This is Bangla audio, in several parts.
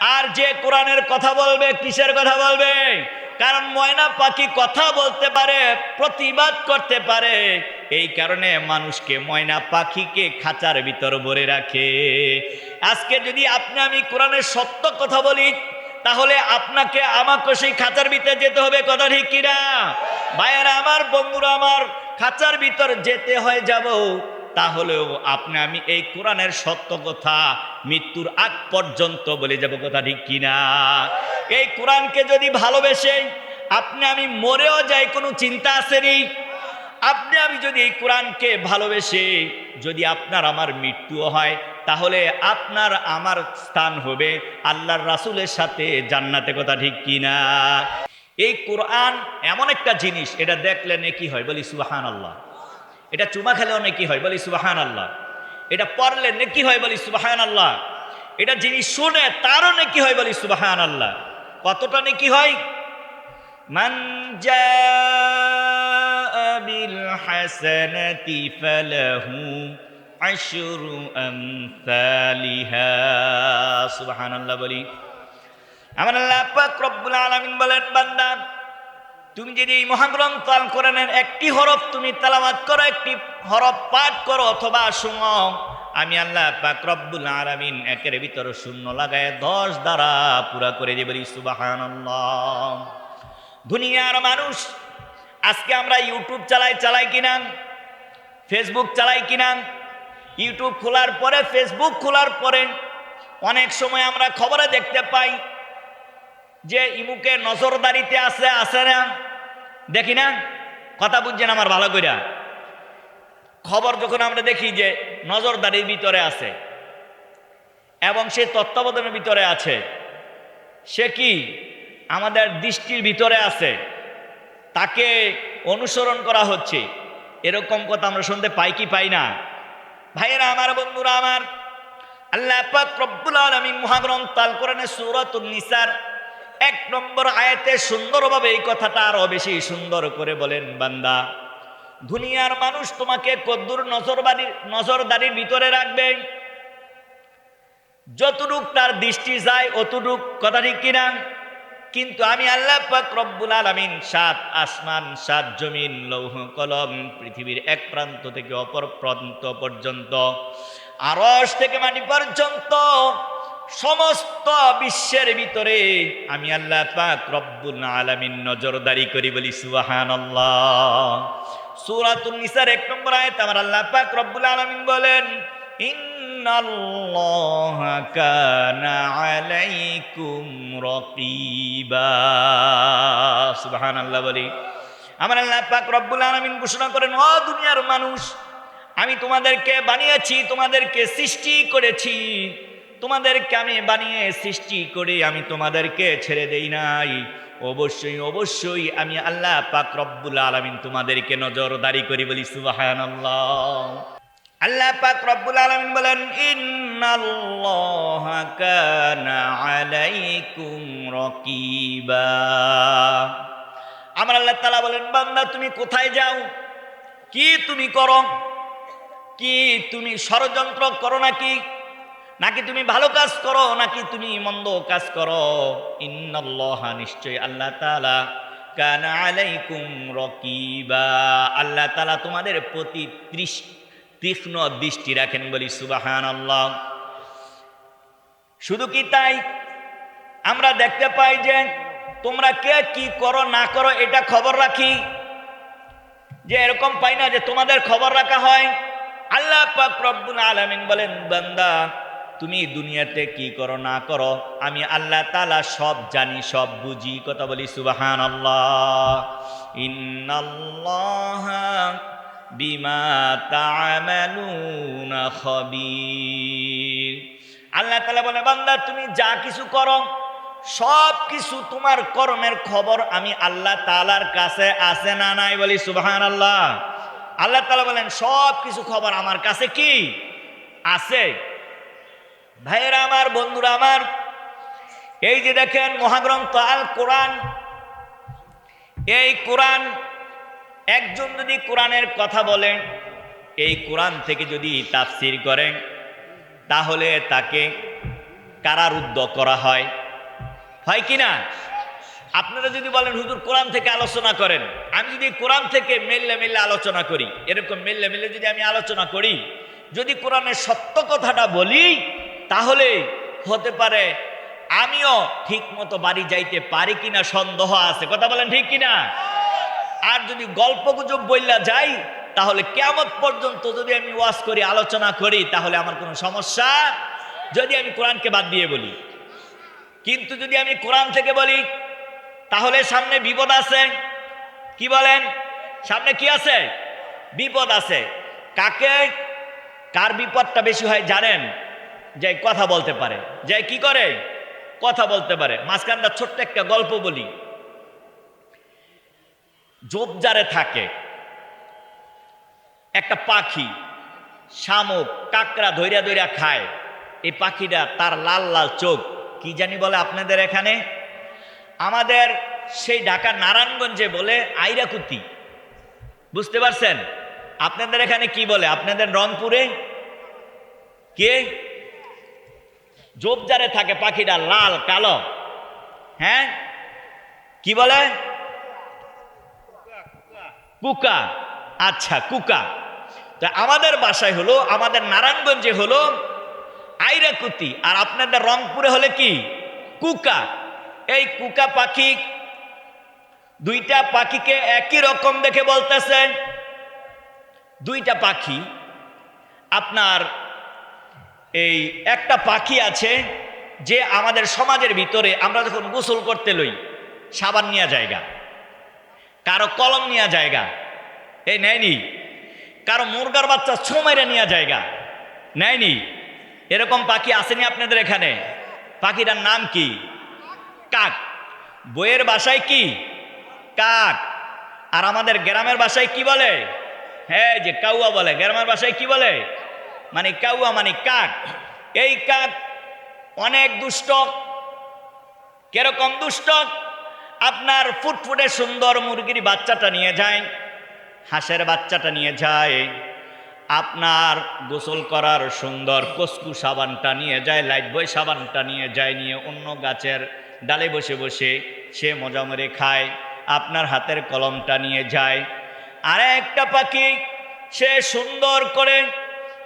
আর যে কোরআনের কথা বলবে, কিসের কথা বলবে? কারণ ময়না পাখি কথা বলতে পারে, প্রতিবাদ করতে পারে। এই কারণে মানুষকে ময়না পাখিকে খাঁচার ভিতর ভরে রাখে। আজকে যদি আপনি আমি কোরআনের সত্য কথা বলি, তাহলে আপনাকে আমাকে সেই খাঁচার ভিতরে যেতে হবে, কথা ঠিক কিনা? ভাইয়েরা, আমার বন্ধুরা, আমার খাঁচার ভিতর যেতে হয়, যাব। তাহলেও আপনি, আমি এই কোরআনের সত্য কথা মৃত্যুর আগ পর্যন্ত বলে যাব, কথা ঠিক কিনা? এই কোরআনকে যদি ভালোবেসে আপনি, আমি মরেও যাই, কোনো চিন্তা আসেনি আপনি, আমি যদি এই কোরআনকে ভালোবেসে যদি আপনার, আমার মৃত্যুও হয়, তাহলে আপনার, আমার স্থান হবে আল্লাহর রাসুলের সাথে জান্নাতে, কথা ঠিক কিনা? এই কোরআন এমন একটা জিনিস, এটা দেখলে নেকি হয়, বলি সুহান আল্লাহ এটা চুমা খেলেও নেকি হয়? বলি সুবাহান আল্লাহ এটা পড়লে নেকি হয়? বলি সুবাহান আল্লাহ এটা যিনি শুনে তারও নেকি হয়? বলি সুবাহান আল্লাহ কতটা নেকি হয়? বিল আমার আল্লাহ বলেন, বান্দা তুমি যদি এই মহাগ্রন্থ আল কোরআনের একটি হরফ তুমি তালাবাত করো, একটি হরফ পাঠ করো অথবা শুনো, আমি আল্লাহ পাক রব্বুল আলামিন একের ভিতরে শূন্য লাগায় দশ দ্বারা পুরা করে দেবে সুবহানাল্লাহ। দুনিয়ার মানুষ, আজকে আমরা ইউটিউব চালাই চালাই কিনা? ফেসবুক চালাই কিনা? ইউটিউব খোলার পরে, ফেসবুক খোলার পরে অনেক সময় আমরা খবরে দেখতে পাই যে ইমুকে নজরদারিতে আছে আছে না? দেখি না? কথা বুঝছেন আমার ভালো কইরা? খবর যখন আমরা দেখি যে নজরদারির ভিতরে আছে এবং সে তত্ত্বাবধানের ভিতরে আছে, সে কি আমাদের দৃষ্টির ভিতরে আছে? তাকে অনুসরণ করা হচ্ছে। এরকম কথা আমরা শুনতে পাই কি পাই না? ভাইয়েরা, আমার বন্ধুরা, আমার আল্লাহ পাক রব্বুল আলামিন মহাগ্রন্থ আল কোরআনে নিসার এক নম্বর আয়াতে সুন্দরভাবে এই কথাটা আরও বেশি সুন্দর করে বলেন, বান্দা, দুনিয়ার মানুষ তোমাকে কদ্দুর নজরবাড়ির নজরদারির ভিতরে রাখবে। যতটুক তার দৃষ্টি যায় অতটুক কথা ঠিক কিনা। কিন্তু আমি আল্লাহ পাক রব্বুল আলামিন সাত আসমান, সাত জমিন, লৌহ, কলম, পৃথিবীর এক প্রান্ত থেকে অপর প্রান্ত পর্যন্ত আরস থেকে মাটি পর্যন্ত সমস্ত বিশ্বের ভিতরে আমি আল্লাহ পাক রব্বুল আলামিন নজরদারি করি বলি, সুবহানাল্লাহ। সূরাতুন নিসার এক নম্বর আয়াত আমার আল্লাহ পাক রব্বুল আলামিন বলেন, ইন্নাল্লাহা কানা আলাইকুম রাকিবা। সুবহানাল্লাহ বলি। আমার আল্লাহ পাক রব্বুল আলামিন ঘোষণা করেন, ও দুনিয়ার মানুষ, আমি তোমাদেরকে বানিয়েছি, তোমাদেরকে সৃষ্টি করেছি। তোমাদেরকে আমি বানিয়ে সৃষ্টি করে আমি তোমাদেরকে ছেড়ে দেই নাই। অবশ্যই অবশ্যই আমি আল্লাহ পাক রব্বুল আলামিন তোমাদেরকে নজরদারি করি বলি, সুবহানাল্লাহ। আল্লাহ পাক রব্বুল আলামিন বলেন আমার আল্লাহ তালা বলেন, বান্দা, তুমি কোথায় যাও? কি তুমি করো? কি তুমি ষড়যন্ত্র করো নাকি? নাকি তুমি ভালো কাজ করো, নাকি তুমি মন্দ কাজ করো? ইন্নাল্লাহা নিশ্চয় আল্লাহ তাআলা কানা আলাইকুম রকিবা। আল্লাহ তাআলা তোমাদের প্রতি তীক্ষ্ণ দৃষ্টি রাখেন, বলি সুবহানাল্লাহ। শুধু কি তাই? আমরা দেখতে পাই যে তোমরা কে কি করো, না করো, এটা খবর রাখি। যে এরকম পাই না যে তোমাদের খবর রাখা হয়। আল্লাহ পাক রব্বুল আলামিন বলেন, বান্দা তুমি দুনিয়াতে কি করো, না করো, আমি আল্লাহ তালা সব জানি, সব বুঝি। কথা বলি সুবাহান আল্লাহ আল্লাহ তাআলা বলে, বান্দা, তুমি যা কিছু করো, সব কিছু তোমার কর্মের খবর আমি আল্লাহ তালার কাছে আছে না নাই বলি সুবাহান আল্লাহ আল্লাহ তালা বলেন, সব কিছু খবর আমার কাছে কি? আছে। ভাইয়েরা আমার, বন্ধুরা আমার, এই যে দেখেন মহাগ্রন্থ আল কোরআন, এই কোরআন, একজন যদি কোরআনের কথা বলেন এই কোরআন থেকে যদি তাফসির করেন, তাহলে তাকে কারারুদ্ধ করা হয়। হয় কি না? আপনারা যদি বলেন, হুজুর, কোরআন থেকে আলোচনা করেন। আমি যদি কোরআন থেকে মেললে মেললে আলোচনা করি, এরকম মেললে মেললে যদি আমি আলোচনা করি, যদি কোরআনের সত্য কথাটা বলি তাহলে হতে পারে আমিও ঠিক মতো বাড়ি যাইতে পারি কিনা সন্দেহ আছে। কথা বলেন ঠিক কিনা? আর যদি গল্প গুজব বললা যাই, তাহলে কেমন পর্যন্ত যদি আমি ওয়াজ করি, আলোচনা করি, তাহলে আমার কোনো সমস্যা যদি আমি কোরআনকে বাদ দিয়ে বলি। কিন্তু যদি আমি কোরআন থেকে বলি, তাহলে সামনে বিপদ আছে। কি বলেন? সামনে কি আছে? বিপদ আছে। কাকে? কার বিপদটা বেশি হয় জানেন? যে কথা বলতে পারে। যে কি করে? কথা বলতে পারে। মাঝখানটা ছোট্ট একটা গল্প বলি। জোবজারে থাকে। একটা পাখি শামুক, কাকড়া ধৈরা ধৈরা খায়। এই পাখিটা তার লাল লাল চোখ। কি জানি বলে আপনাদের এখানে? আমাদের সেই ঢাকা নারায়ণগঞ্জে বলে আইরাকুতি। বুঝতে পারছেন? আপনাদের এখানে কি বলে? আপনাদের রংপুরে? কে? জোবজারে থাকে, পাখিটা লাল, কালো। হ্যাঁ? কি বলে? কুকা। আচ্ছা কুকা। তা আমাদের বাসায় হলো, আমাদের নারায়ণগঞ্জে হলো আইরাকুতি আর আপনাদের রংপুরে হলে কি? কুকা। এই কুকা পাখি দুইটা পাখিকে একই রকম দেখে বলতেছেন। দুইটা পাখি আপনার এই একটা পাখি আছে যে আমাদের সমাজের ভিতরে আমরা যখন গোসল করতে লই, সাবান নেওয়া জায়গা, কারও কলম নেওয়া জায়গা এই নেয়নি। কারও মুরগার বাচ্চা সময়রে নেওয়া জায়গা, নেয়নি। এরকম পাখি আসেনি আপনাদের এখানে? পাখিটার নাম কি? কাক। বইয়ের বাসায় কি? কাক। আর আমাদের গ্রামের বাসায় কি বলে? হ্যাঁ যে কাউয়া বলে, গ্রামের বাসায় কি বলে? মানে কাউয়া মানে কাক। এই কাক অনেক দুষ্ট। কীরকম দুষ্ট? আপনার ফুটফুটে সুন্দর মুরগির বাচ্চাটা নিয়ে যায়, হাঁসের বাচ্চাটা নিয়ে যায়, আপনার গোসল করার সুন্দর কসকু সাবানটা নিয়ে যায়, লাইট বই সাবানটা নিয়ে যায়, নিয়ে অন্য গাছের ডালে বসে বসে সে মজা মেরে খায়, আপনার হাতের কলমটা নিয়ে যায়। আর একটা পাখি, সে সুন্দর করে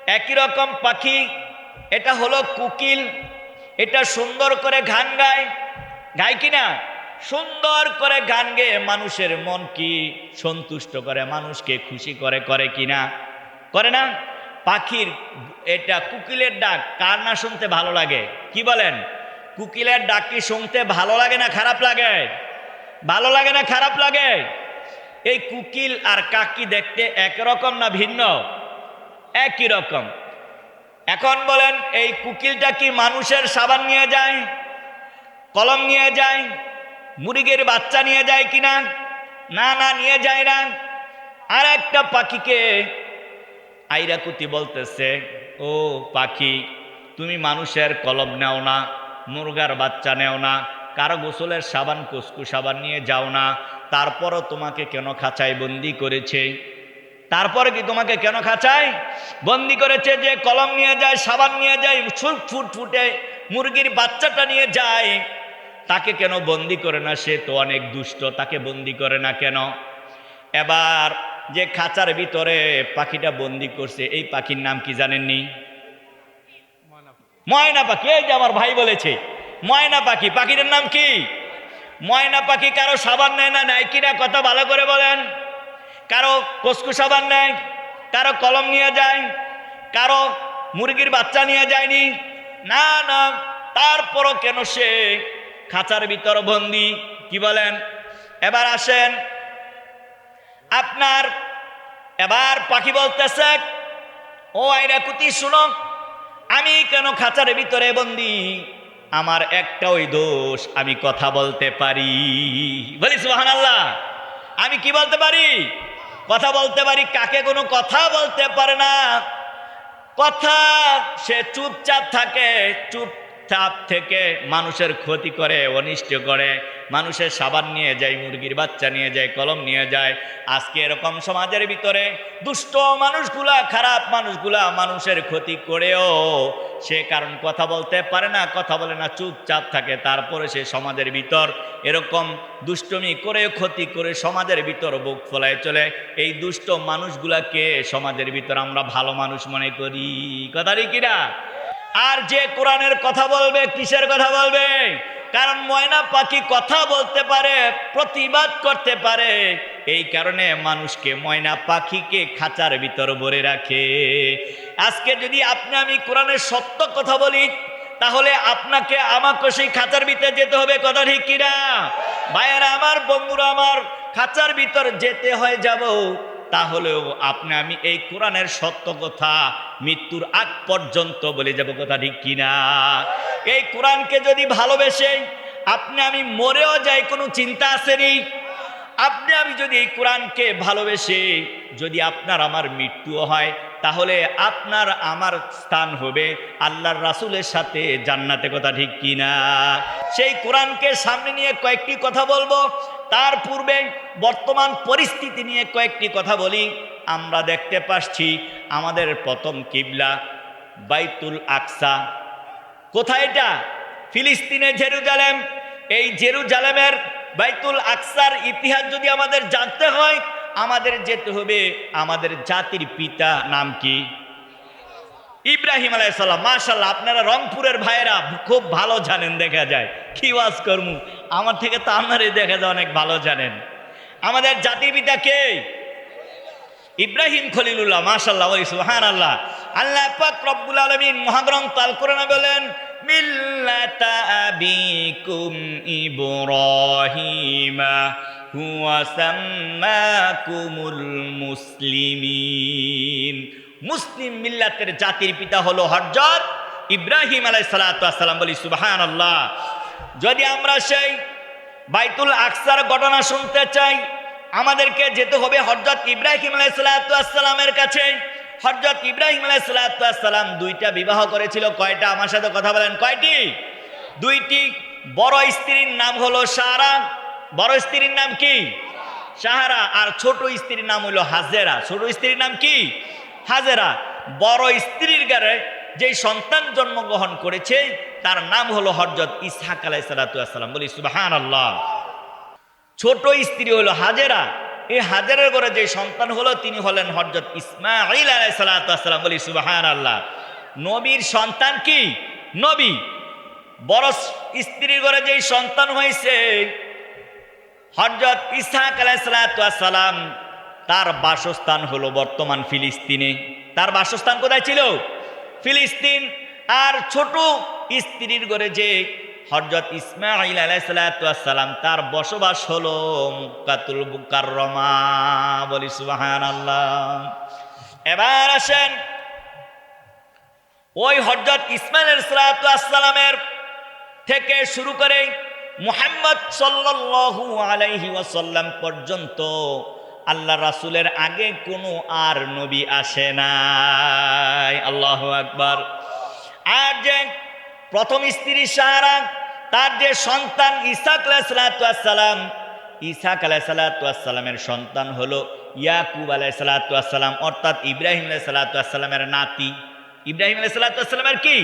একই রকম পাখি, এটা হলো কুকিল, এটা সুন্দর করে গান গায়। গায় কিনা সুন্দর করে গান গেয়ে মানুষের মন কি সন্তুষ্ট করে, মানুষকে খুশি করে করে কিনা করে না? পাখির, এটা কুকিলের ডাক, কার না শুনতে ভালো লাগে? কি বলেন? কুকিলের ডাক কি শুনতে ভালো লাগে না খারাপ লাগে? ভালো লাগে না খারাপ লাগে? এই কুকিল আর কাকি দেখতে একরকম না ভিন্ন। একই রকম। এখন বলেন, এই কুকিলটা কি মানুষের সাবান নিয়ে যায়? কলম নিয়ে যায়? মুরগির বাচ্চা নিয়ে যায় কিনা না? না নিয়ে যায় না। আর একটা পাখিকে আইরাকুতি বলতেছে, ও পাখি, তুমি মানুষের কলম নেও না, মুরগার বাচ্চা নেও না, কারও গোসলের সাবান কুসকু সাবান নিয়ে যাও না, তারপরও তোমাকে কেন খাঁচায় বন্দি করেছে? তারপরে কি তোমাকে কেন খাঁচায়? বন্দি করেছে যে কলম নিয়ে যায়, সাবান নিয়ে যায়, ছুট ফুট ফুটে মুরগির বাচ্চাটা নিয়ে যায়। তাকে কেন বন্দি করে না? সে তো অনেক দুষ্ট, তাকে বন্দি করে না কেন? এবার যে খাঁচার ভিতরে পাখিটা বন্দি করছে, এই পাখির নাম কি জানেননি? ময়না পাখি। এই যে আমার ভাই বলেছে, ময়না পাখি। পাখিটার নাম কি? ময়না পাখি কারও সাবান নেয় না, নেয় কিনা, কথা ভালো করে বলেন। কারও কসকু সাবান নেয়, কারও কলম নিয়ে যায়, কারও মুরগির বাচ্চা নিয়ে যায়নি। না না, তারপরও কেন সে খাঁচার ভিতর বন্দি? কি বলেন? এবার আসেন। আপনার এবার পাখি বলতেছে, ও আইরা কুতি শুনো, আমি কেন খাঁচার ভিতরে বন্দি? আমার একটা ওই দোষ, আমি কথা বলতে পারি। বলি সুহান আল্লাহ আমি কি বলতে পারি? কথা বলতে পারি কাকে কোনো কথা বলতে পারে না। কথা সে চুপচাপ থাকে চুপ চাপ থেকে মানুষের ক্ষতি করে, অনিষ্ট করে। মানুষের সাবান নিয়ে যায়, মুরগির বাচ্চা নিয়ে যায়, কলম নিয়ে যায়। আজকে এরকম সমাজের ভিতরে দুষ্ট মানুষগুলা, খারাপ মানুষগুলা মানুষের ক্ষতি করেও সে কারণ কথা বলতে পারে না, কথা বলে না, চুপচাপ থাকে। তারপরে সে সমাজের ভিতর এরকম দুষ্টমি করে, ক্ষতি করে সমাজের ভিতর বুক ফলায় চলে। এই দুষ্ট মানুষগুলাকে সমাজের ভিতর আমরা ভালো মানুষ মনে করি। কথারই কিনা? আর যে কোরআনের কথা বলবে, কিসের কথা বলবে? কারণ ময়না পাখি কথা বলতে পারে, প্রতিবাদ করতে পারে। এই কারণে মানুষকে ময়না পাখিকে খাঁচার ভিতর ভরে রাখে। আজকে যদি আপনি আমি কোরআনের সত্য কথা বলি, তাহলে আপনাকে আমাকে সেই খাঁচার ভিতরে যেতে হবে, কথা ঠিক কিনা? ভাইয়েরা, আমার বন্ধুরা, আমার খাঁচার ভিতর যেতে হয়, যাব। তাহলেও আপনি আমি এই কোরআনের সত্য কথা মৃত্যুর আগ পর্যন্ত বলে যাব কথা ঠিক কিনা? এই কোরআনকে যদি ভালোবেসে আপনি আমি মরেও যাই কোনো চিন্তা আসেনি? আপনি, আমি যদি এই কোরআনকে ভালোবেসে যদি আপনার আমার মৃত্যুও হয়, তাহলে আপনার আমার স্থান হবে আল্লাহর রাসুলের সাথে জান্নাতে, কথা ঠিক কিনা সেই কোরআনকে সামনে নিয়ে কয়েকটি কথা বলব। তার পূর্বে বর্তমান পরিস্থিতি নিয়ে কয়েকটি কথা বলি। আমরা দেখতে পাচ্ছি আমাদের প্রথম কিবলা, বাইতুল আকসা। কোথায় এটা? ফিলিস্তিনে জেরুজালেম। এই জেরুজালেমের বাইতুল আকসার ইতিহাস যদি আমাদের জানতে হয়, আমাদের যেতে হবে আমাদের জাতির পিতা নাম কি? ইব্রাহিম আলাইসাল্লাম মাশাল্লাহ আপনারা রংপুরের ভাইয়েরা খুব ভালো জানেন, দেখা যায়। কি ওয়াজ করমু? আমার থেকে তো আপনারই দেখা যায়, অনেক ভালো জানেন। আমাদের জাতির পিতা কে? ইব্রাহিম খলিলুল্লাহ মাশাল্লাহ সুহান আল্লাহ আল্লাহ রব্বুল আলমিন মহাগ্রন্থ আল কোরআনে বলেন মিল্লাতা আবিকুম ইব্রাহিমা হুয়া সাম্মাকুমুল মুসলিমিন মুসলিম মিল্লাতের জাতির পিতা হলো হরজত ইব্রাহিম আলাই সালাম বলি সুবাহান আল্লাহ যদি আমরা সেই বাইতুল আকসার ঘটনা শুনতে চাই আমাদেরকে যেতে হবে হরজত ইব্রাহিম আলাই সালাতামের কাছে হরজত ইব্রাহিম আলাই সালাতাম দুইটা বিবাহ করেছিল। কয়টা? আমার সাথে কথা বলেন। কয়টি? দুইটি। বড় স্ত্রীর নাম হলো সারা বড় স্ত্রীর নাম কি? সাহারা। আর ছোট স্ত্রীর নাম হলো হাজেরা। ছোট স্ত্রীর নাম কি? হাজেরা। বড় স্ত্রীর গারে যে সন্তান জন্মগ্রহণ করেছে, তার নাম হলো হরজত ইসহাক আলাই সালাতাম বলি সুবাহান আল্লাহ ছোট স্ত্রী হলো হাজেরা। এই হাজেরার ঘরে যে সন্তান হলো, তিনি হলেন হরজত ইসমাইল আলাই সালাতাম বলি সুবাহান আল্লাহ নবীর সন্তান কি? নবী। বড় স্ত্রীর ঘরে যে সন্তান হয়েছে হরজত ইসহাক আলাইসালাম তার বাসস্থান হলো বর্তমান ফিলিস্তিনে। তার বাসস্থান কোথায় ছিল? ফিলিস্তিন। আর ছোট স্ত্রীর ঘরে যে হরজত ইসমাইল আলাইসালাম তার বসবাস হলো মুকাতুল বুকার রমা বলি সুবাহান আল্লাহ এবার আসেন ওই হরজত ইসমাইল সালাতামের থেকে শুরু করে মুহাম্মদ সাল্লাল্লাহু আলাইহি ওয়াসাল্লাম পর্যন্ত আল্লাহ রাসূলের আগে কোনো আর নবী আসে নাই। আল্লাহু আকবার। আর যে প্রথম স্ত্রী সাহারা তার যে সন্তান ইসাক আলাইসালাম ইসাক আলাইসালামের সন্তান হলো ইয়াকুব আলাইসালাম অর্থাৎ ইব্রাহিম আলাইসালামের নাতি। ইব্রাহিম আলাইসালামের কি?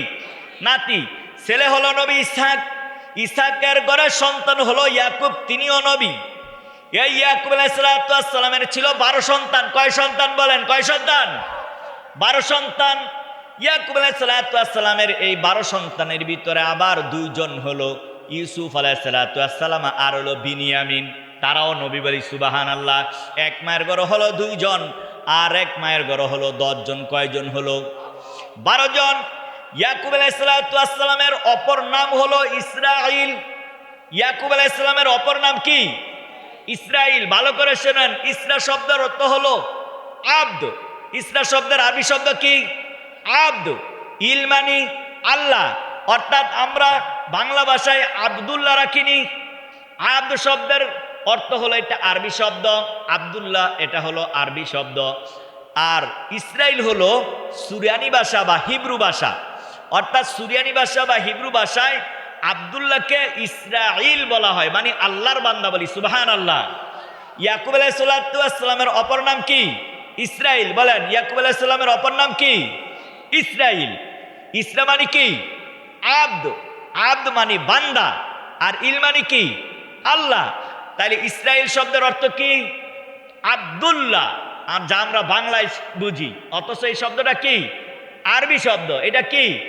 নাতি। ছেলে হলো নবী ইসাক। ইসাকের ঘরের সন্তান হলো ইয়াকুব, তিনিও নবী। এই ইয়াকুব আলাইসালামের ছিল বারো সন্তান। কয় সন্তান বলেন? কয় সন্তান? বারো সন্তান ইয়াকুব আলাইসালামের এই বারো সন্তানের ভিতরে আবার দুইজন হলো ইউসুফ আলাইসালাম আর হলো বিনিয়ামিন। তারাও নবী বলি সুবাহান আল্লাহ এক মায়ের গড় হলো দুইজন, আর এক মায়ের গড় হলো দশজন, কয়জন হলো? বারো জন। ইয়াকুব আলাইসালামের অপর নাম হলো ইসরাইল ইয়াকুব আলাইসালামের অপর নাম কি? ইসরাইল ভালো করে শোনেন। ইসরা শব্দের অর্থ হলো আব্দ। ইসরা শব্দের আরবি শব্দ কি? আব্দ ইল মানি আল্লাহ। অর্থাৎ আমরা বাংলা ভাষায় আবদুল্লাহ রাখিনি। আব্দ শব্দের অর্থ হলো এটা আরবি শব্দ, আবদুল্লাহ এটা হলো আরবি শব্দ। আর ইসরায়েল হলো সুরিয়ানি ভাষা বা হিব্রু ভাষা। অর্থাৎ সুরিয়ানি ভাষা বা হিব্রু ভাষায় আবদুল্লাহকে ইসরাইল বলা হয় মানে আল্লাহর বান্দা বলি সুবাহান আল্লাহ ইয়াকুব আলাইসাল্লামের অপর নাম কি? ইসরাইল। বলেন, ইয়াকুব আলাইসাল্লামের অপর নাম কি? ইসরাইল। ইসরা মানে কি? আব্দ। আব্দ মানে বান্দা। আর ইল মানে কি? আল্লাহ। তাহলে ইসরাইল শব্দের অর্থ কি? আব্দুল্লাহ। আর যা আমরা বাংলায় বুঝি। অথচ এই শব্দটা কি? আরবি শব্দ। এটা কি?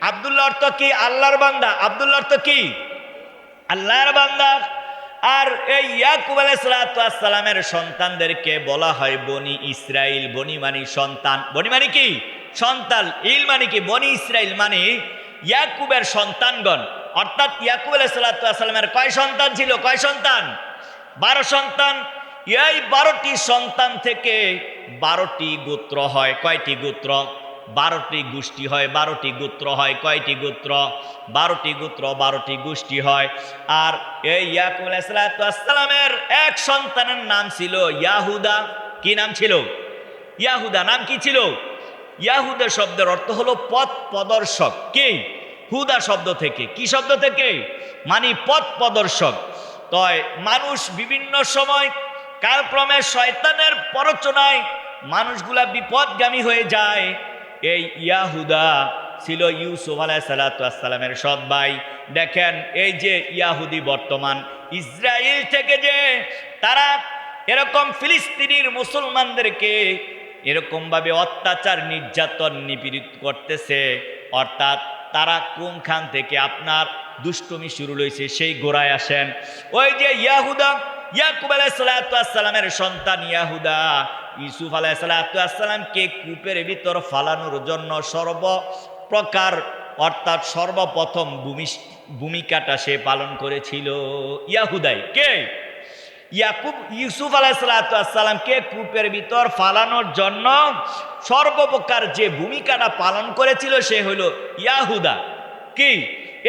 আব্দুল্লাহ অর্থ কি? আল্লাহর বান্দা। আব্দুল্লাহ অর্থ কি? আল্লাহর বান্দা। আর এই ইয়াকুব আলাইসালামের সন্তানদেরকে বলা হয় বনি ইসরাইল। বনি মানে সন্তান। বনি মানে কি? সন্তান, ইল মানে কি? বনি ইসরাইল মানে ইয়াকুবের সন্তানগণ। অর্থাৎ ইয়াকুব আলাইসালামের কয় সন্তান ছিল? কয় সন্তান? বারো সন্তান। এই বারোটি সন্তান থেকে বারোটি গোত্র হয়। কয়টি গোত্র? বারোটি গোষ্ঠী হয়, বারোটি গোত্র হয়, কয়টি গোত্র? বারোটি গোত্র, বারোটি গোষ্ঠী হয়। আর এই ইয়াকুব আলাইসালামের এক সন্তানের নাম ছিল ইয়াহুদা। কি নাম ছিল? ইয়াহুদা। নাম কি ছিল? ইয়াহুদা শব্দের অর্থ হলো পথ প্রদর্শক। কি? হুদা শব্দ থেকে। কি শব্দ থেকে? মানে পথ প্রদর্শক। তয় মানুষ বিভিন্ন সময় কালক্রমে শয়তানের পরচনায় মানুষগুলা বিপদগামী হয়ে যায়। এই ইয়াহুদা ছিল ইউসুফ আলাহ সালাতামের সৎ ভাই। দেখেন, এই যে ইয়াহুদি বর্তমান ইসরায়েল থেকে যে তারা এরকম ফিলিস্তিনির মুসলমানদেরকে এরকমভাবে অত্যাচার নির্যাতন নিপীড়িত করতেছে, অর্থাৎ তারা কোনখান থেকে আপনার দুষ্টমি শুরু হয়েছে সেই গোড়ায় আসেন। ওই যে ইয়াহুদা, ইয়াকুব আলাইসালামের সন্তান ইয়াহুদা, ইউসুফ আলাইসালামকে কূপের ভিতর ফালানোর জন্য সর্ব প্রকার অর্থাৎ সর্বপ্রথম ভূমি, ভূমিকাটা সে পালন করেছিল ইয়াহুদাই। কে? ইয়াকুব ইউসুফ আলাইসালামকে কূপের ভিতর ফালানোর জন্য সর্বপ্রকার যে ভূমিকাটা পালন করেছিল সে হলো ইয়াহুদা। কি?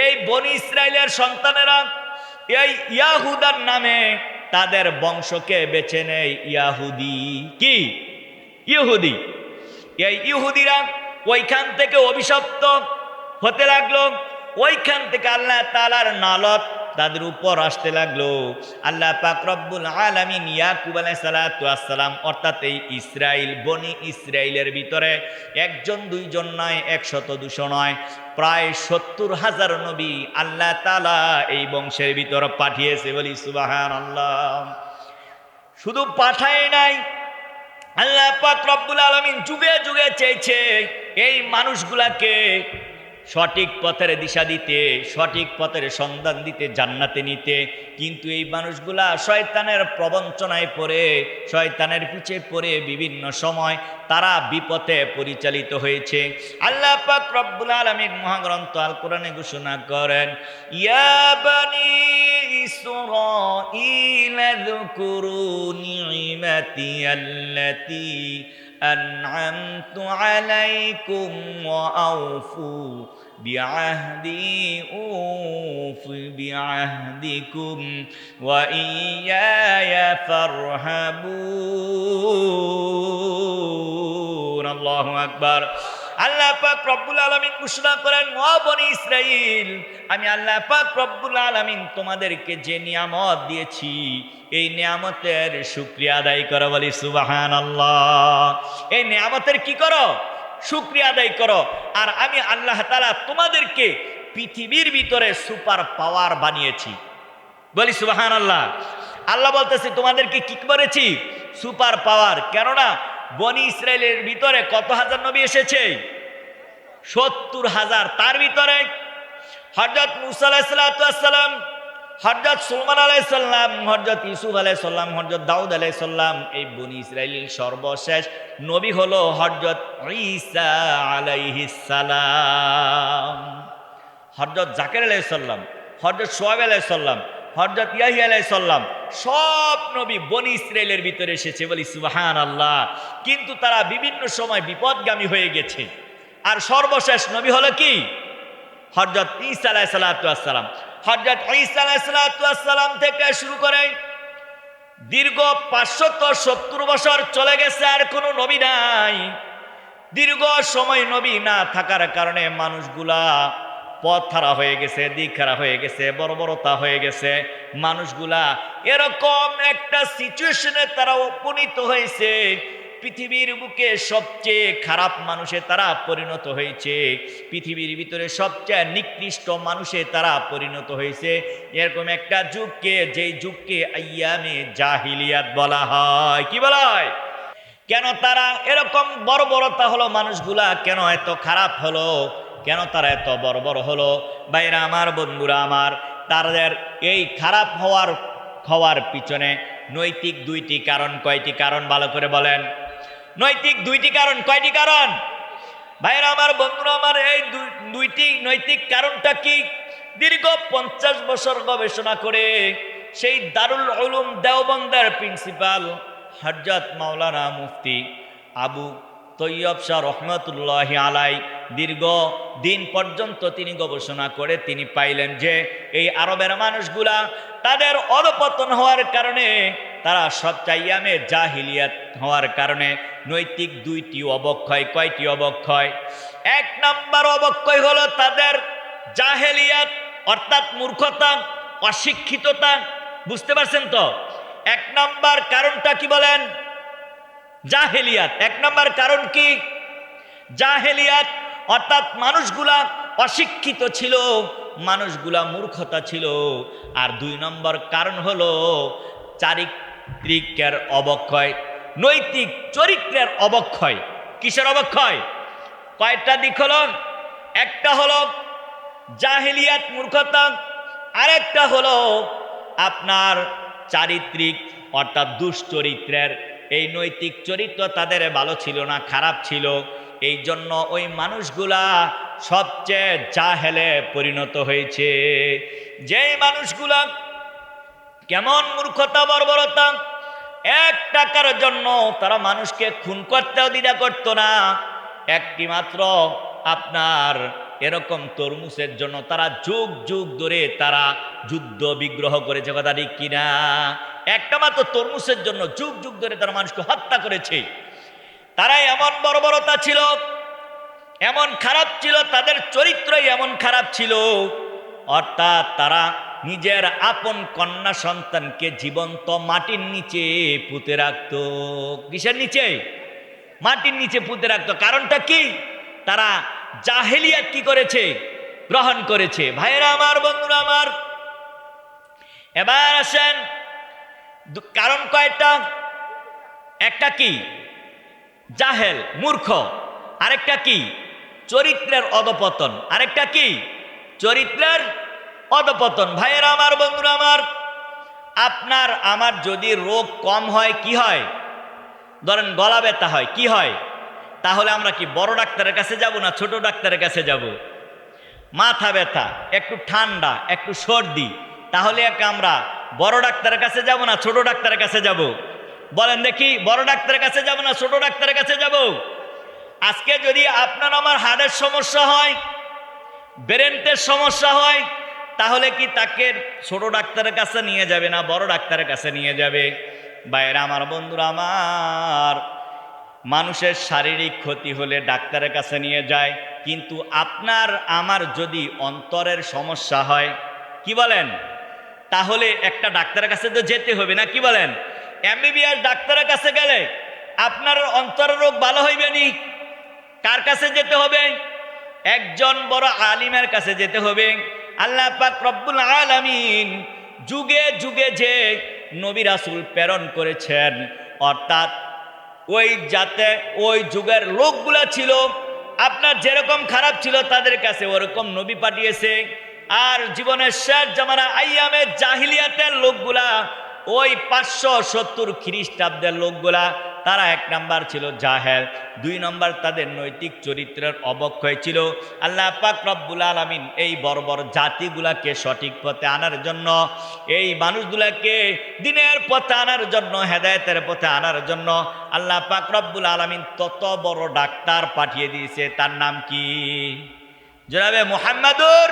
এই বনি ইসরায়েলের সন্তানেরা এই ইয়াহুদার নামে তাদের বংশকে বেছে নেয় ইয়াহুদি। কি? ইহুদি। এই ইহুদিরা ওইখান থেকে অভিশপ্ত হতে লাগল। ওইখান থেকে আল্লাহ তালার নালত তাদের উপর আসতে লাগল। আল্লাহ পাক রব্বুল আলামিন ইয়াকুব আলাইসালাম অর্থাৎ এই ইসরাইল, বনি ইসরাইলের ভিতরে একজন, দুইজন নয়, একশত দুশো নয়, প্রায় সত্তর হাজার নবী আল্লাহ তালা এই বংশের ভিতর পাঠিয়েছে বলি সুবাহান আল্লাহ শুধু পাঠায় নাই, আল্লাহ পাক রব্বুল আলমিন যুগে যুগে চেয়েছে এই মানুষগুলাকে সঠিক পথের দিশা দিতে, সঠিক পথের সন্ধান দিতে, জান্নাতে নিতে। কিন্তু এই মানুষগুলা শয়তানের প্রবঞ্চনায় পড়ে, শয়তানের পিছে পড়ে বিভিন্ন সময় তারা বিপথে পরিচালিত হয়েছে। আল্লাহ পাক রব্বুল আলামিন মহাগ্রন্থ আল কোরআনে ঘোষণা করেন, ইয়া বানি ইসরাঈল যুকুরু নিমাতি আল্লাতী أنعمت عليكم وأوفوا بعهدي أوف بعهدكم وإياي فارهبون. الله أكبر. আল্লাহ পাক রব্বুল আলমিন ঘোষণা করেন মহাবনী ইসরাইল আমি আল্লাহ পাক রব্বুল আলমিন তোমাদেরকে যে নিয়ামত দিয়েছি, এই নিয়ামতের শুক্রিয়া আদায় করো। বলি সুবাহান আল্লাহ এই নিয়ামতের কি করো? শুক্রিয়া আদায় করো। আর আমি আল্লাহ তালা তোমাদেরকে পৃথিবীর ভিতরে সুপার পাওয়ার বানিয়েছি। বলি সুবাহান আল্লাহ আল্লাহ বলতেছে, তোমাদেরকে কি করেছি? Super power. কেননা বনি ইসরায়েলের ভিতরে কত হাজার নবী এসেছে? সত্তর হাজার। তার ভিতরে হজরত মুসা আলাহিসাল্লাম হজরত সুলমান আলাইসাল্লাম হজরত ইসুফ আলাইসাল্লাম হজরত দাউদ আলাইসাল্লাম এই বনি ইসরায়েলের সর্বশেষ নবী হলো হজরত ঈসা আলাইহিসাল্লাম হজরত জাকের আলাইসাল্লাম হজরত সোয়াব আলাইসাল্লাম হজরত ইয়াহি আলাইসাল্লাম সব নবী বনি ইসরায়েলের ভিতরে এসেছে বলি সুবাহান আল্লাহ কিন্তু তারা বিভিন্ন সময় বিপদগামী হয়ে গেছে। আর সর্বশেষ নবী হলো কি? হজরত ঈসা আলাহ সাল্লাম হজরত ঈসা আলাহ সাল্লাম থেকে শুরু করে দীর্ঘ পাঁচশত সত্তর বছর চলে গেছে, আর কোনো নবী নাই। দীর্ঘ সময় নবী না থাকার কারণে মানুষগুলা পথ হারা হয়ে গেছে, দিক হারা হয়ে গেছে বড় বড়তা হয়ে গেছে। মানুষগুলা এরকম একটা সিচুয়েশনে তারা উপনীত হয়েছে। পৃথিবীর বুকে সবচেয়ে খারাপ মানুষে তারা পরিণত হয়েছে। পৃথিবীর ভিতরে সবচেয়ে নিকৃষ্ট মানুষে তারা পরিণত হয়েছে। এরকম একটা যুগকে, যেই যুগকে আইয়ামে জাহিলিয়াত বলা হয়। কি বলা হয়? কেন তারা এরকম বড় বড়তা হলো মানুষগুলা? কেন এত খারাপ হলো? কেন তারা এত বড় বড় হলো? বাইরা আমার, বন্ধুরা আমার, তাদের এই খারাপ হওয়ার হওয়ার পিছনে নৈতিক দুইটি কারণ, কয়টি কারণ ভালো করে বলেন। নৈতিক দুইটি কারণ, কয়টি কারণ? ভাইরা আমার, বন্ধুরা আমার, এই দুই- দুইটি নৈতিক কারণটা কি? দীর্ঘ পঞ্চাশ বছর গবেষণা করে সেই দারুল উলুম দেওবন্দার প্রিন্সিপাল হরজত মাওলানা মুফতি আবু তৈয়ব শাহ রহমতুল্লাহ আলাই দীর্ঘ দিন পর্যন্ত তিনি গবেষণা করে তিনি পাইলেন যে এই আরবের মানুষগুলা তাদের অধপতন হওয়ার কারণে, তারা সব চাইয়ামে জাহিলিয়াত হওয়ার কারণে নৈতিক দুইটি অবক্ষয়, কয়টি অবক্ষয়? এক নাম্বার অবক্ষয় হলো তাদের জাহেলিয়াত, অর্থাৎ মূর্খতা, অশিক্ষিততা, বুঝতে পারছেন তো? এক নাম্বার কারণটা কি বলেন? জাহেলিয়াত। এক নম্বর কারণ কি? জাহেলিয়াত অর্থাৎ মানুষগুলা অশিক্ষিত ছিল, মানুষগুলা মূর্খতা ছিল। আর দুই নম্বর কারণ হলো চারিত্রিকের অবক্ষয়, নৈতিক চরিত্রের অবক্ষয়। কিসের অবক্ষয়? কয়টা দিক হলো। একটা হলো জাহেলিয়াত মূর্খতা, আরেকটা হলো আপনার চারিত্রিক অর্থাৎ দুশ্চরিত্রের এই নৈতিক চরিত্র তাদের ভালো ছিল না, খারাপ ছিল। এই জন্য ওই মানুষগুলা সবচেয়ে জাহেলে পরিণত হয়েছে। যেই মানুষগুলা কেমন মূর্খতা, বর্বরতা, এক টাকার জন্য তারা মানুষকে খুন করতেও দ্বিধা করতো না। একটি মাত্র আপনার এরকম তরমুজের জন্য তারা যুগ যুগ ধরে তারা যুদ্ধ বিগ্রহ করেছে, কথা ঠিক কিনা? একটা মাত্র তরমুজের জন্য যুগ যুগ ধরে তারা মানুষকে হত্যা করেছে। তারা এমন বর্বরতা ছিল, এমন খারাপ ছিল, তাদের চরিত্রই এমন খারাপ ছিল। অর্থাৎ তারা নিজের আপন কন্যা সন্তানকে জীবন্ত মাটির নিচে পুঁতে রাখত। কিসের নিচে? মাটির নিচে পুঁতে রাখতো। কারণটা কি? তারা জাহেলিয়াত কি করেছে? গ্রহণ করেছে। ভাইয়েরা আমার, বন্ধুরা আমার, এবার আসেন। কারণ কয়টা? একটা কি? জাহেল, মূর্খ। আরেকটা কি? চরিত্রের অধপতন। আরেকটা কি? চরিত্রের অধপতন। ভাইয়েরা আমার, বন্ধুরা আমার, আপনার, আমার যদি রোগ কম হয়, কি হয়? ধরেন গলা ব্যথা হয়, কি হয়? তাহলে আমরা কি বড় ডাক্তারের কাছে যাব না ছোট ডাক্তারের কাছে যাব? মাথা ব্যথা, একটু ঠান্ডা, একটু সর্দি, তাহলে এক আমরা বড় ডাক্তারের কাছে যাব না ছোট ডাক্তারের কাছে যাব? বলেন দেখি, বড় ডাক্তারের কাছে যাব না ছোট ডাক্তারের কাছে যাব? আজকে যদি আপনার আমার হাড়ের সমস্যা হয়, ব্রেনটের সমস্যা হয়, তাহলে কি তাকে ছোট ডাক্তারের কাছে নিয়ে যাবে না বড় ডাক্তারের কাছে নিয়ে যাবে? বাইরে আমার বন্ধুরা, আমার মানুষের শারীরিক ক্ষতি হলে ডাক্তারের কাছে নিয়ে যায়, কিন্তু আপনার আমার যদি অন্তরের সমস্যা হয়, কি বলেন? তাহলে একটা ডাক্তারের কাছে তো যেতে হবে না, কি বলেন? এমবিবিএস ডাক্তারের কাছে গেলে আপনার অন্তরের রোগ ভালো হইবে নি? কার কাছে যেতে হবে? একজন বড় আলিমের কাছে যেতে হবে। আল্লাহ পাক রব্বুল আলামিন যুগে যুগে যে নবী রাসূল প্রেরণ করেছেন, অর্থাৎ ওই যাতে ওই যুগের লোকগুলা ছিল, আপনার যেরকম খারাপ ছিল তাদের কাছে ওরকম নবী পাঠিয়েছে। আর জীবনের শেষ জামানা আইয়ামে জাহিলিয়াতের লোকগুলা, ওই পাঁচশো সত্তর খ্রিস্টাব্দের লোকগুলা তারা এক নাম্বার ছিল জাহেল, দুই নম্বর তাদের নৈতিক চরিত্রের অবক্ষয় ছিল। আল্লাহ পাক রব্বুল আলমিন এই বড় জাতিগুলাকে সঠিক পথে আনার জন্য, এই মানুষগুলাকে দিনের পথে আনার জন্য, হেদায়তের পথে আনার জন্য আল্লাহ পাক রব্বুল আলমিন তত বড় ডাক্তার পাঠিয়ে দিয়েছে। তার নাম কি? জনাবে মোহাম্মদুর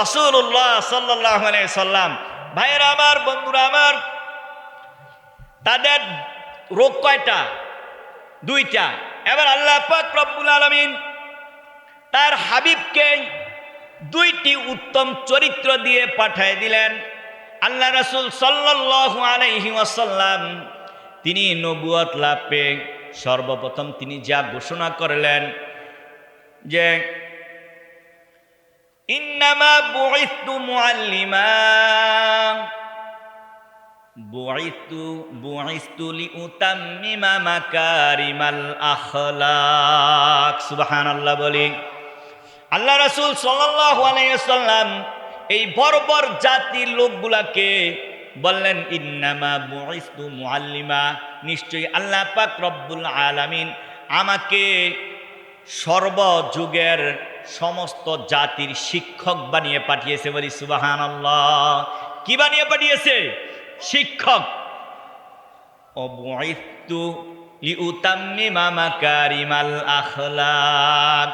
রসুল্লাহ সাল্লাহ সাল্লাম। ভাইয়েরা আমার, বন্ধুরা আমার, তাদের রোগ কয়টা? দুইটা। এবার আল্লাহ পাক রব্বুল আলমিন তার হাবিবকে দুইটি উত্তম চরিত্র দিয়ে পাঠিয়ে দিলেন। আল্লাহ রাসূল আলাইহি ওয়াসাল্লাম তিনি নবুয়ত লাভ পেয়ে সর্বপ্রথম তিনি যা ঘোষণা করলেন যে, ইন্নামা বুইতু মুআল্লিমা। আল্লাহ রাসূল সাল্লাল্লাহু আলাইহি ওয়াসাল্লাম এই জাতির লোকগুলাকে বললেন, ইন্নামা বুইস্তু মুআল্লিমা। নিশ্চয়ই আল্লাহ পাক রব্বুল আলামিন আমাকে সর্বযুগের সমস্ত জাতির শিক্ষক বানিয়ে পাঠিয়েছে বলি, সুবহানাল্লাহ। কি বানিয়ে পাঠিয়েছে? শিক্ষক। অবুইতু লিউতাম্মিমা মাকারিমাল আখলাক।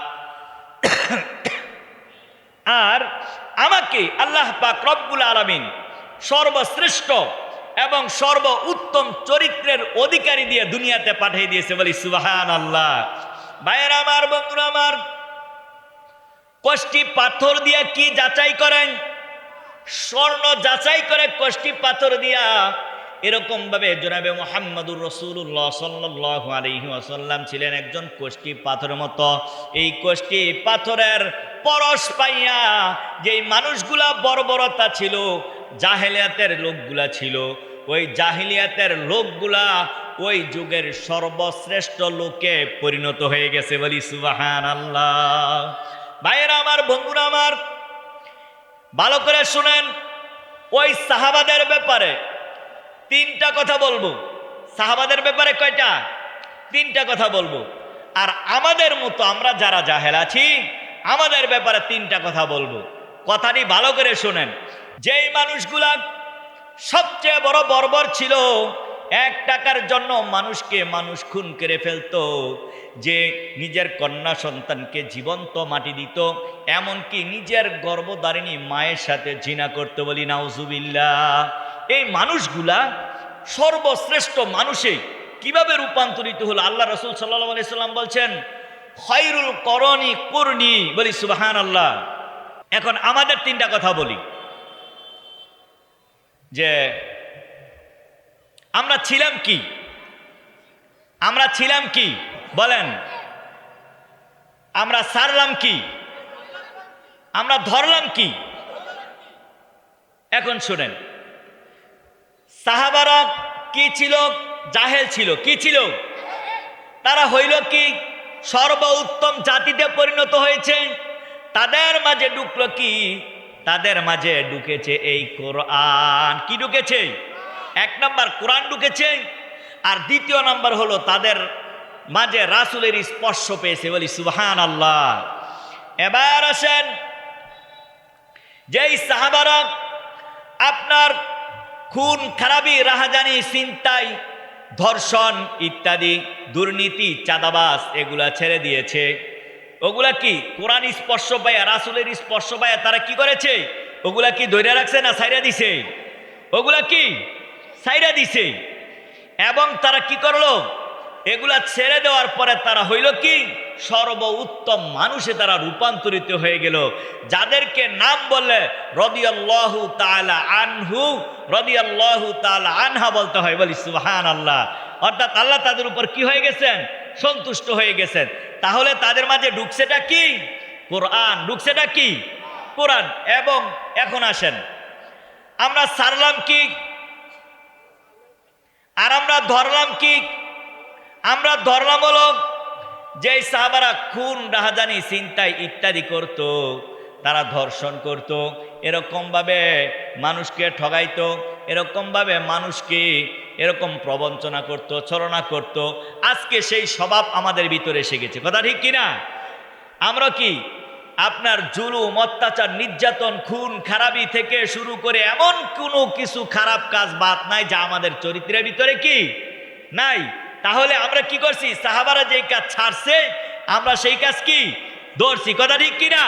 আর আমাকে আল্লাহ পাক রব্বুল আলামিন সর্বশ্রেষ্ঠ এবং সর্ব উত্তম চরিত্রের অধিকারী দিয়ে দুনিয়াতে পাঠিয়ে দিয়েছে বলি সুবাহান আল্লাহ ভাইয়ের আমার বন্ধুরা আমার কষ্টি পাথর দিয়ে কি যাচাই করেন? স্বর্ণ যাচাই করে কষ্টি পাথর দিয়া এরকম ভাবে জনাবে মোহাম্মদুর রসুল্লাহ সাল্লাহ আলহি আসাল্লাম ছিলেন একজন কোষ্টি পাথরের মতো। এই কোষ্টি পাথরের পরশ পাইয়া যেই মানুষগুলা বর্বরতা ছিল, জাহেলিয়াতের লোকগুলা ছিল, ওই জাহিলিয়াতের লোকগুলা ওই যুগের সর্বশ্রেষ্ঠ লোকে পরিণত হয়ে গেছে বলি সুবাহান আল্লাহ ভাইয়েরা আমার, বন্ধুরা আমার ভালো করে শুনেন, ওই সাহাবাদের ব্যাপারে তিনটা কথা বলব। সাহাবাদের ব্যাপারে কয়টা? তিনটা কথা বলব। আর আমাদের মতো আমরা যারা জাহেল আছি, আমাদের ব্যাপারে তিনটা কথা বলব। কথাটি ভালো করে শোনেন। যেই মানুষগুলা সবচেয়ে বড় বর্বর ছিল এক টাকার জন্য মানুষকে মানুষ খুন করে ফেলতো, যে নিজের কন্যা সন্তানকে জীবন্ত মাটি দিত, এমনকি নিজের গর্ভধারিণী মায়ের সাথে জিনা করতে বলি নাউজুবিল্লা এই মানুষগুলা সর্বশ্রেষ্ঠ মানুষে কীভাবে রূপান্তরিত হলো? আল্লাহ রসুল সাল্লাহ সাল্লাম বলছেন খৈরুল করণী করণী বলি সুবাহান আল্লাহ এখন আমাদের তিনটা কথা বলি, যে আমরা ছিলাম কি? আমরা ছিলাম কি? বলেন। আমরা সারলাম কি? আমরা ধরলাম কি? এখন শোনেন। সাহাবারা কি ছিল? জাহেল ছিল। কি ছিল? তারা হইল কি? সর্ব উত্তম জাতিতে পরিণত হয়েছে। তাদের মাঝে ঢুকলো কি? তাদের মাঝে ঢুকেছে এই কোরআন। কি ঢুকেছে? এক নম্বর কোরআন ঢুকেছে, আর দ্বিতীয় নম্বর হলো তাদের মাঝে রাসুলের স্পর্শ পেয়েছে, বলি সুহান আল্লাহ এবার আসেন, যেই সাহাবারা আপনার খুন, খারাপি, রাহাজানি চিন্তাই ধর্ষণ ইত্যাদি, দুর্নীতি চাঁদাবাস এগুলা ছেড়ে দিয়েছে, ওগুলা কি কোরআন স্পর্শ পাইয়া, রাসুলের স্পর্শ পাইয়া তারা কি করেছে? ওগুলা কি ধরে রাখছে না সাইরা দিছে? ওগুলা কি সাইরা দিছে। এবং তারা কি করল? এগুলা ছেড়ে দেওয়ার পরে তারা হইল কি? সর্ব উত্তম মানুষে তারা রূপান্তরিত হয়ে গেল। যাদেরকে নাম বললে রদিয়াল্লাহু তাআলা আনহু, রদিয়াল্লাহু তাআলা আনহা বলতে হয় বলি সুবহান আল্লাহ অর্থাৎ আল্লাহ তাদের উপর কি হয়ে গেছেন? সন্তুষ্ট হয়ে গেছেন। তাহলে তাদের মাঝে ঢুকছেটা কি? কোরআন। ঢুকছেটা কি? কোরআন। এবং এখন আসেন। আমরা সারলাম কি? আর আমরা ধরলাম কি? আমরা ধরলাম হলো যে সাহাবারা খুন, রাহাজানি চিন্তায় ইত্যাদি করত, তারা ধর্ষণ করত, এরকমভাবে মানুষকে ঠগাইতো, এরকমভাবে মানুষকে এরকম প্রবঞ্চনা করত, ছলনা করত। আজকে সেই স্বভাব আমাদের ভিতরে এসে গেছে। কথা ঠিক কিনা? আমরা কি আপনার জুলুম, অত্যাচার, নির্যাতন, খুন, খারাপি থেকে শুরু করে এমন কোনো কিছু খারাপ কাজ বাদ নাই যা আমাদের চরিত্রের ভিতরে কি নাই? তাহলে আমরা কি করছি? সাহাবারা যেই কাজ ছাড়ছে, আমরা সেই কাজ কি? ধরছি। কথা ঠিক কিনা?